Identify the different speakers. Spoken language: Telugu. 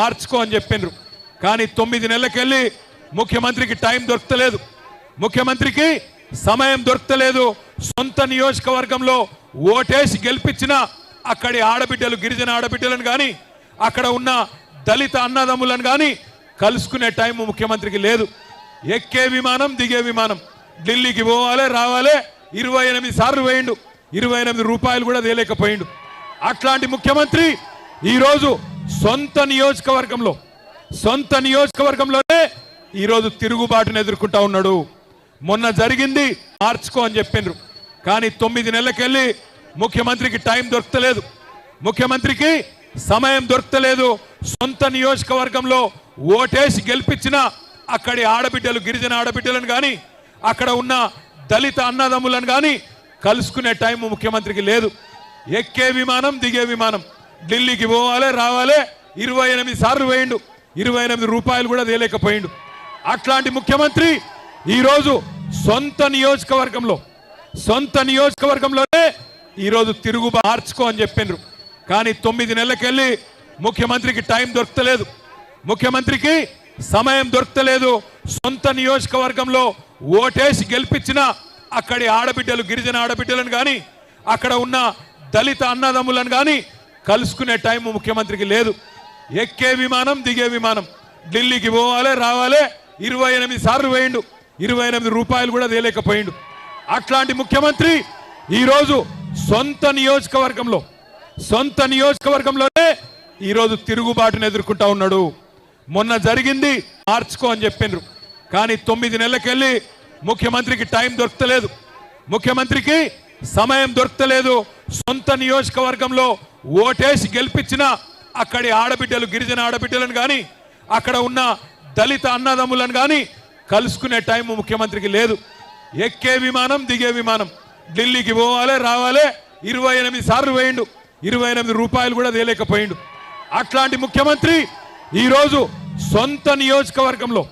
Speaker 1: మార్చుకో అని చెప్పిండ్రు. కానీ తొమ్మిది నెలలకెళ్ళి ముఖ్యమంత్రికి టైం దొరకలేదు ముఖ్యమంత్రికి సమయం దొరకలేదు సొంత నియోజకవర్గంలో ఓటేసి గెలిపించిన అక్కడి ఆడబిడ్డలు గిరిజన ఆడబిడ్డలను కానీ అక్కడ ఉన్న దళిత అన్నదమ్ములను కానీ కలుసుకునే టైం ముఖ్యమంత్రికి లేదు. ఎక్కే విమానం దిగే విమానం. ఢిల్లీకి పోవాలి రావాలి ఇరవై ఎనిమిది సార్లు వేయండు ఇరవై ఎనిమిది రూపాయలు కూడా తేలేకపోయిండు. అట్లాంటి ముఖ్యమంత్రి ఈరోజు సొంత నియోజకవర్గంలో సొంత నియోజకవర్గంలోనే ఈరోజు తిరుగుబాటును ఎదుర్కొంటా ఉన్నాడు. మొన్న జరిగింది మార్చుకో అని చెప్పిండ్రు కానీ తొమ్మిది నెలలకెళ్ళి ముఖ్యమంత్రికి టైం దొరకలేదు. ముఖ్యమంత్రికి సమయం దొరకలేదు. సొంత నియోజకవర్గంలో ఓటేసి గెలిపించిన అక్కడి ఆడబిడ్డలు గిరిజన ఆడబిడ్డలను కానీ అక్కడ ఉన్న దళిత అన్నదమ్ములను కానీ కలుసుకునే టైం ముఖ్యమంత్రికి లేదు. ఎక్కే విమానం దిగే విమానం. ఢిల్లీకి పోవాలి రావాలి. ఇరవై ఎనిమిది సార్లు వేయండు. ఇరవై ఎనిమిది రూపాయలు కూడా తేలేకపోయిండు. అట్లాంటి ముఖ్యమంత్రి ఈరోజు సొంత నియోజకవర్గంలో సొంత నియోజకవర్గంలోనే ఈరోజు తిరుగు మార్చుకో అని చెప్పిండ్రు. కానీ తొమ్మిది నెలలకెళ్ళి ముఖ్యమంత్రికి టైం దొరకలేదు. ముఖ్యమంత్రికి సమయం దొరకలేదు. సొంత నియోజకవర్గంలో ఓటేసి గెలిపించిన అక్కడి ఆడబిడ్డలు గిరిజన ఆడబిడ్డలను కానీ అక్కడ ఉన్న దళిత అన్నదమ్ములను కానీ కలుసుకునే టైం ముఖ్యమంత్రికి లేదు. ఎక్కే విమానం దిగే విమానం. ఢిల్లీకి పోవాలి రావాలి ఇరవై ఎనిమిది సార్లు పోయిండు. ఇరవై ఎనిమిది రూపాయలు కూడా తేలేకపోయిండు. అట్లాంటి ముఖ్యమంత్రి ఈరోజు సొంత నియోజకవర్గంలో సొంత నియోజకవర్గంలోనే ఈరోజు తిరుగుబాటును ఎదుర్కొంటా ఉన్నాడు. మొన్న జరిగింది మార్చుకో అని చెప్పిండ్రు. కానీ తొమ్మిది నెలలకెళ్ళి ముఖ్యమంత్రికి టైం దొరకలేదు. ముఖ్యమంత్రికి సమయం దొరకలేదు. సొంత నియోజకవర్గంలో ఓటేసి గెలిపించిన అక్కడి ఆడబిడ్డలు గిరిజన ఆడబిడ్డలను కానీ అక్కడ ఉన్న దళిత అన్నదమ్ములను కానీ కలుసుకునే టైం ముఖ్యమంత్రికి లేదు. ఎక్కే విమానం దిగే విమానం. ఢిల్లీకి పోవాలి రావాలి ఇరవై ఎనిమిది సార్లు వేయండు ఇరవై ఎనిమిది రూపాయలు కూడా తేలేకపోయిండు. అట్లాంటి ముఖ్యమంత్రి ఈరోజు సొంత నియోజకవర్గంలో